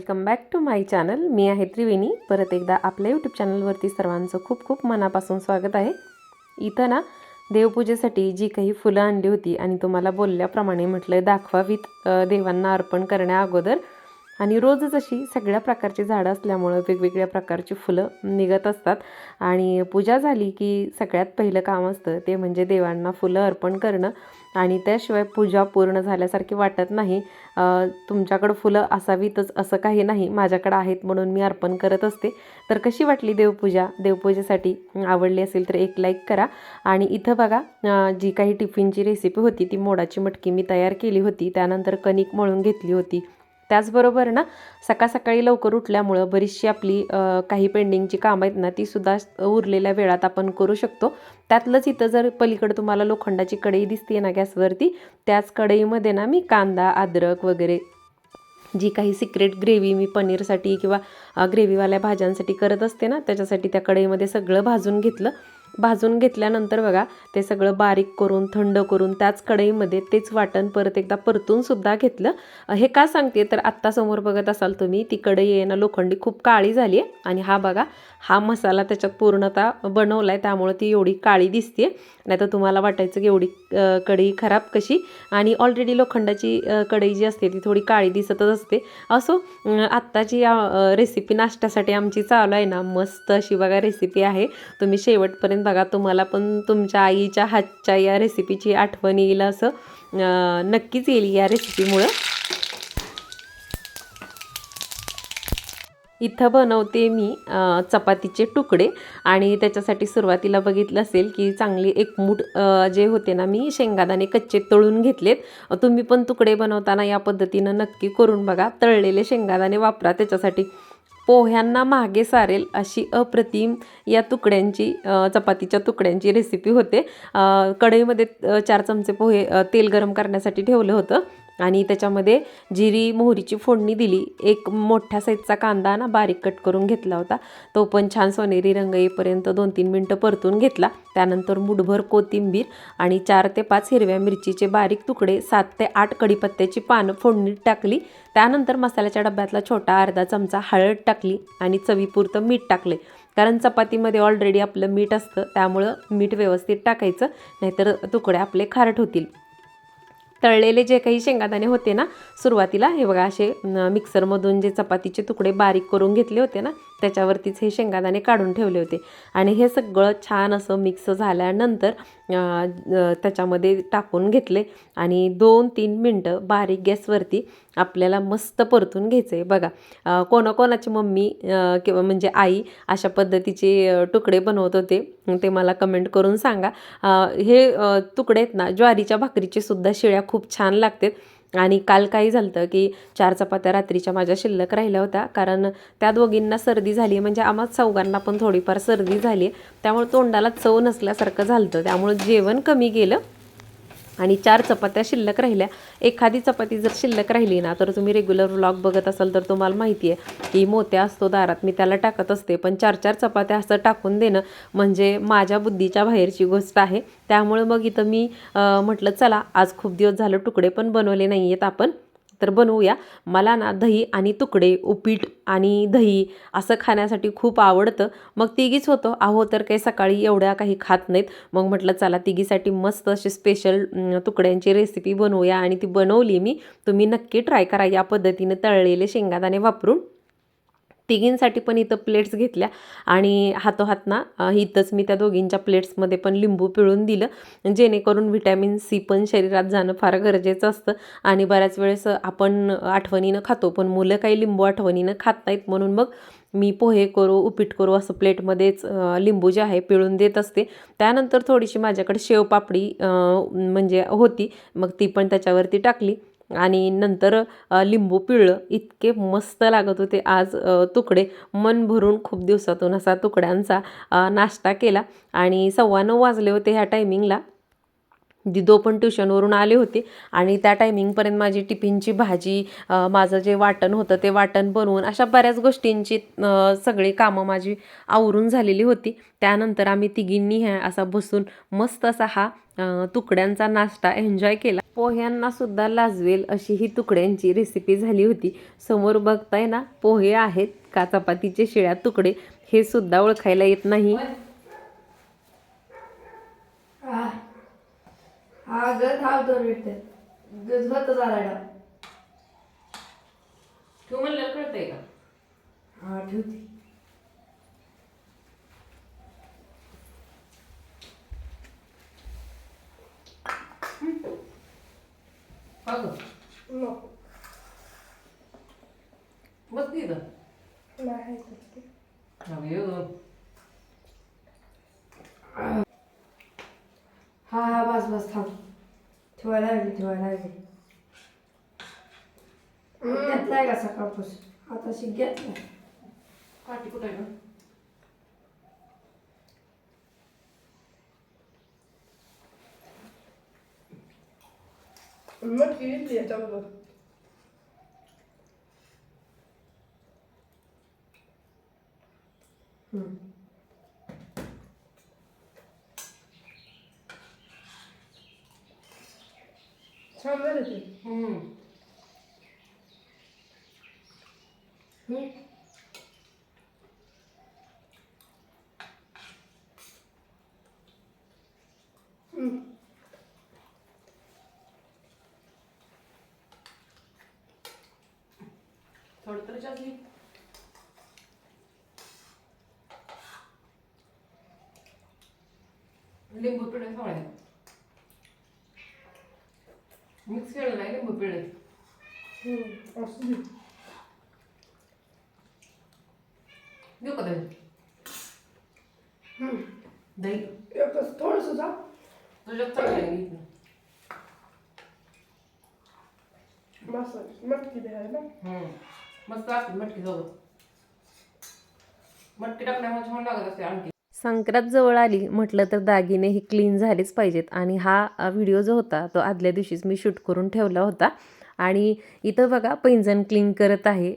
Welcome back to my channel. मी आहे त्रिवेणी. परत एकदा आपल्या यूट्यूब चॅनलवरती सर्वांचं खूप खूप मनापासून स्वागत आहे. इथं ना देवपूजेसाठी जी काही फुलं आणली होती आणि तुम्हाला बोलल्याप्रमाणे म्हटलं दाखवावीत देवांना अर्पण करण्या अगोदर. आणि रोजच अशी सगळ्या प्रकारची झाडं असल्यामुळं वेगवेगळ्या प्रकारची फुलं निघत असतात. आणि पूजा झाली की सगळ्यात पहिलं काम असतं ते म्हणजे देवांना फुलं अर्पण करणं. आणि त्याशिवाय पूजा पूर्ण झाल्यासारखी वाटत नाही. तुमच्याकडं फुलं असावीतच असं काही नाही. माझ्याकडं आहेत म्हणून मी अर्पण करत असते. तर कशी वाटली देवपूजा? देवपूजेसाठी आवडली असेल तर एक लाईक करा. आणि इथं बघा जी काही टिफिनची रेसिपी होती ती मोडाची मटकी मी तयार केली होती. त्यानंतर कणिक मळून घेतली होती. त्याचबरोबर ना सकाळ सकाळी लवकर उठल्यामुळं बरीचशी आपली काही पेंडिंगची कामं आहेत ना तीसुद्धा उरलेल्या वेळात आपण करू शकतो. त्यातलंच इथं जर पलीकडे तुम्हाला लोखंडाची कढई दिसते ना गॅसवरती त्याच कढईमध्ये ना मी कांदा अद्रक वगैरे जी काही सिक्रेट ग्रेव्ही मी पनीरसाठी किंवा ग्रेव्हीवाल्या भाज्यांसाठी करत असते ना त्याच्यासाठी त्या कढईमध्ये सगळं भाजून घेतलं. भाजून घेतल्यानंतर बघा ते सगळं बारीक करून थंड करून त्याच कढईमध्ये तेच वाटण परत एकदा परतून सुद्धा घेतलं. हे का सांगते तर आत्ता समोर बघत असाल तुम्ही ती कढई आहे ना लोखंडी खूप काळी झाली आहे. आणि हा बघा हा मसाला त्याच्यात पूर्णतः बनवला आहे त्यामुळे ती एवढी काळी दिसते नाही तर तुम्हाला वाटायचं की एवढी कढई खराब कशी? आणि ऑलरेडी लोखंडाची कढई जी असते ती थोडी काळी दिसतच असते. असो आत्ताची रेसिपी नाश्त्यासाठी आमची चालू आहे ना मस्त अशी बघा रेसिपी आहे. तुम्ही शेवटपर्यंत बघा तुम्हाला पण तुमच्या आईच्या हातच्या या रेसिपीची आठवण येईल असं नक्कीच येईल या रेसिपीमुळं इथं बनवते मी चपातीचे तुकडे. आणि त्याच्यासाठी सुरुवातीला बघितलं असेल की चांगली एक मूठ जे होते ना मी शेंगादाणे कच्चे तळून घेतलेत. तुम्ही पण तुकडे बनवताना या पद्धतीनं नक्की करून बघा. तळलेले शेंगादाणे वापरा त्याच्यासाठी. पोह्यांना मागे सारेल अशी अप्रतिम या तुकड्यांची चपातीच्या तुकड्यांची रेसिपी होते. कढईमध्ये चार चमचे पोहे तेल गरम करण्यासाठी ठेवलं होतं. आणि त्याच्यामध्ये जिरी मोहरीची फोडणी दिली. एक मोठ्या साईजचा कांदा ना बारीक कट करून घेतला होता. तो पण छान सोनेरी रंग येईपर्यंत दोन तीन मिनटं परतून घेतला. त्यानंतर मुठभर कोथिंबीर आणि चार ते पाच हिरव्या मिरचीचे बारीक तुकडे सात ते आठ कढीपत्त्याची पानं फोडणीत टाकली. त्यानंतर मसाल्याच्या डब्यातला छोटा अर्धा चमचा हळद टाकली आणि चवीपुरतं मीठ टाकले. कारण चपातीमध्ये ऑलरेडी आपलं मीठ असतं त्यामुळं मीठ व्यवस्थित टाकायचं नाहीतर तुकडे आपले खारट होतील. तळलेले जे काही शेंगादाणे होते ना सुरुवातीला हे बघा असे मिक्सरमधून जे चपातीचे तुकडे बारीक करून घेतले होते ना त्याच्यावरतीच हे शेंगादाणे काढून ठेवले होते. आणि हे सगळं छान असं मिक्स झाल्यानंतर त्याच्यामध्ये टाकून घेतले. आणि दोन तीन मिनटं बारीक गॅसवरती आपल्याला मस्त परतून घ्यायचं आहे बघा कोणाकोणाची मम्मी किंवा म्हणजे आई अशा पद्धतीचे तुकडे बनवत होते ते मला कमेंट करून सांगा. हे तुकडे आहेत ना ज्वारीच्या भाकरीचे सुद्धा शिळ्या खूप छान लागतात. आणि काल काही झालं होतं की चार चपात्या रात्रीच्या माझ्या शिल्लक राहिल्या होत्या. कारण त्या दोघींना सर्दी झाली म्हणजे आम्हा चौघांना पण थोडीफार सर्दी झाली त्यामुळे तोंडाला चव नसल्यासारखं झालं होतं त्यामुळे जेवण कमी गेलं आणि चार चपात्या शिल्लक राहिल्या. एखादी चपाती जर शिल्लक राहिली ना तर तुम्ही रेग्युलर व्लॉग बघत असाल तर तुम्हाला माहिती आहे की मोत्या असतो दारात मी त्याला टाकत असते. पण चार चार चपात्या असं टाकून देणं म्हणजे माझ्या बुद्धीच्या बाहेरची गोष्ट आहे. त्यामुळे मग इथं मी म्हटलं चला आज खूप दिवस झालं तुकडे पण बनवले नाही आहेत आपण. तर बनवूया. मला ना दही आणि तुकडे उपीट आणि दही असं खाण्यासाठी खूप आवडतं. मग तिघीच होतं. आहो तर काही सकाळी एवढ्या काही खात नाहीत. मग म्हटलं चला तिघीसाठी मस्त अशी स्पेशल तुकड्यांची रेसिपी बनवूया. आणि ती बनवली मी. तुम्ही नक्की ट्राय करा या पद्धतीने तळलेले शेंगादाणे वापरून. तिघींसाठी पण इथं प्लेट्स घेतल्या. आणि हातोहात ना इथंच मी त्या दोघींच्या प्लेट्समध्ये पण लिंबू पिळून दिलं. जेणेकरून व्हिटॅमिन सी पण शरीरात जाणं फार गरजेचं असतं. आणि बऱ्याच वेळेस आपण आठवणीनं खातो पण मुलं काही लिंबू आठवणीनं खात नाहीत. म्हणून मग मी पोहे करू उपीट करू असं प्लेटमध्येच लिंबू जे आहे पिळून देत असते. त्यानंतर थोडीशी माझ्याकडे शेवपापडी पापडी म्हणजे होती. मग ती पण त्याच्यावरती टाकली. आणि नंतर लिंबू पिळलं. इतके मस्त लागत होते. आज तुकडे. मन भरून खूप दिवसातून असा तुकड्यांचा नाश्ता केला आणि सव्वा नऊ वाजले होते ह्या टायमिंगला दिदो पण ट्युशनवरून आले होते आणि त्या टायमिंगपर्यंत माझी टिफिनची भाजी माझं जे वाटण होतं ते वाटण बनवून अशा बऱ्याच गोष्टींची सगळी कामं माझी आवरून झालेली होती. त्यानंतर आम्ही तिघींनी ह्या असा बसून मस्त असा हा तुकड्यांचा नाश्ता एन्जॉय केला. पोह्यांना सुद्धा लाजवेल अशी ही तुकड्यांची रेसिपी झाली होती. समोर बघताय ना पोहे आहेत का चपातीचे शिळ्या तुकडे हे सुद्धा ओळखायला येत नाही. हा हा तू म्हणलं कळतंय का? हा ठेवते. नको बस तिथं नाही हा हा बस बस थांब ठेवायला लागली ठेवायला लागली घेतलाय का सकाळपासून आता शिक घेतलाय कुठे आहे मग घेतली याच्याबरोबर छान झालं ते थोडं तरी घे. लिंबू पिळे थोडे मिक्स केलं नाही लिंबू पिळे देऊ का दही? दही. एकच थोडंसं जा. तुझ्या चांगलं मसाला मटकी द्यायला मस्त असते मटकी मटकी छान लागत असते आणखी. संक्रांत जवळ आली म्हटलं तर दागिने हे क्लीन झालेच पाहिजेत. आणि हा व्हिडिओ जो होता तो आदल्या दिवशीच मी शूट करून ठेवला होता. आणि इथं बघा पैंजण क्लीन करत आहे.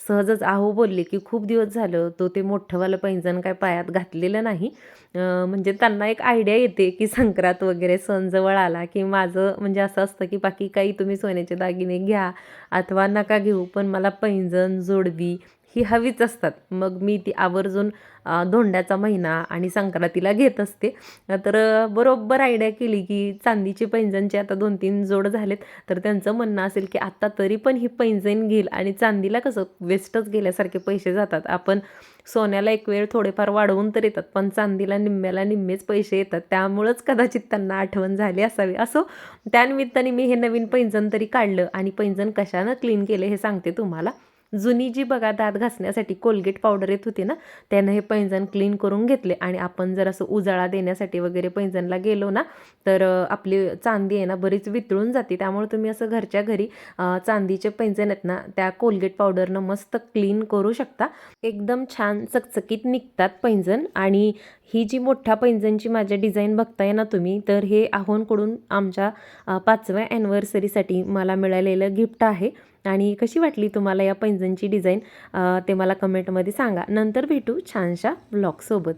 सहजच आहो बोलले की खूप दिवस झालं तो ते मोठंवालं पैंजण काय पायात घातलेलं नाही. म्हणजे त्यांना एक आयडिया येते की संक्रांत वगैरे सण जवळ आला की माझं म्हणजे असं असतं की बाकी काही तुम्ही सोन्याचे दागिने घ्या अथवा नका घेऊ पण मला पैंजण जोडवी ही हवीच असतात. मग मी ती आवर्जून धोंड्याचा महिना आणि संक्रांतीला घेत असते. तर बरोबर आयडिया केली की चांदीचे पैंजणचे आता दोन तीन जोड झालेत. तर त्यांचं म्हणणं असेल की आत्ता तरी पण ही पैंजण घेईल आणि चांदीला कसं वेस्टच गेल्यासारखे पैसे जातात. आपण सोन्याला एक वेळ थोडेफार वाढवून तर येतात पण चांदीला निम्म्याला निम्मेच पैसे येतात. त्यामुळंच कदाचित त्यांना आठवण झाली असावी. असो त्यानिमित्ताने मी हे नवीन पैंजण तरी काढलं आणि पैंजण कशानं क्लीन केले हे सांगते तुम्हाला. जुनी जी बघा दात घासण्यासाठी कोलगेट पावडर येत होती ना त्यानं हे पैंजण क्लीन करून घेतले. आणि आपण जर असं उजाळा देण्यासाठी वगैरे पैंजणला गेलो ना तर आपली चांदी आहे ना बरीच वितळून जाते. त्यामुळे तुम्ही असं घरच्या घरी चांदीचे पैंजण आहेत ना त्या कोलगेट पावडरनं मस्त क्लीन करू शकता. एकदम छान चकचकीत निघतात पैंजण. आणि ही जी मोठ्या पैंजणची माझ्या डिझाईन बघताय ना तुम्ही तर हे आहोनकडून आमच्या पाचव्या ॲनिव्हर्सरीसाठी मला मिळालेलं गिफ्ट आहे. आणि कशी वाटली तुम्हाला या पैंजणची डिझाईन? ते मला कमेंटमध्ये सांगा. नंतर भेटू छानशा ब्लॉगसोबत.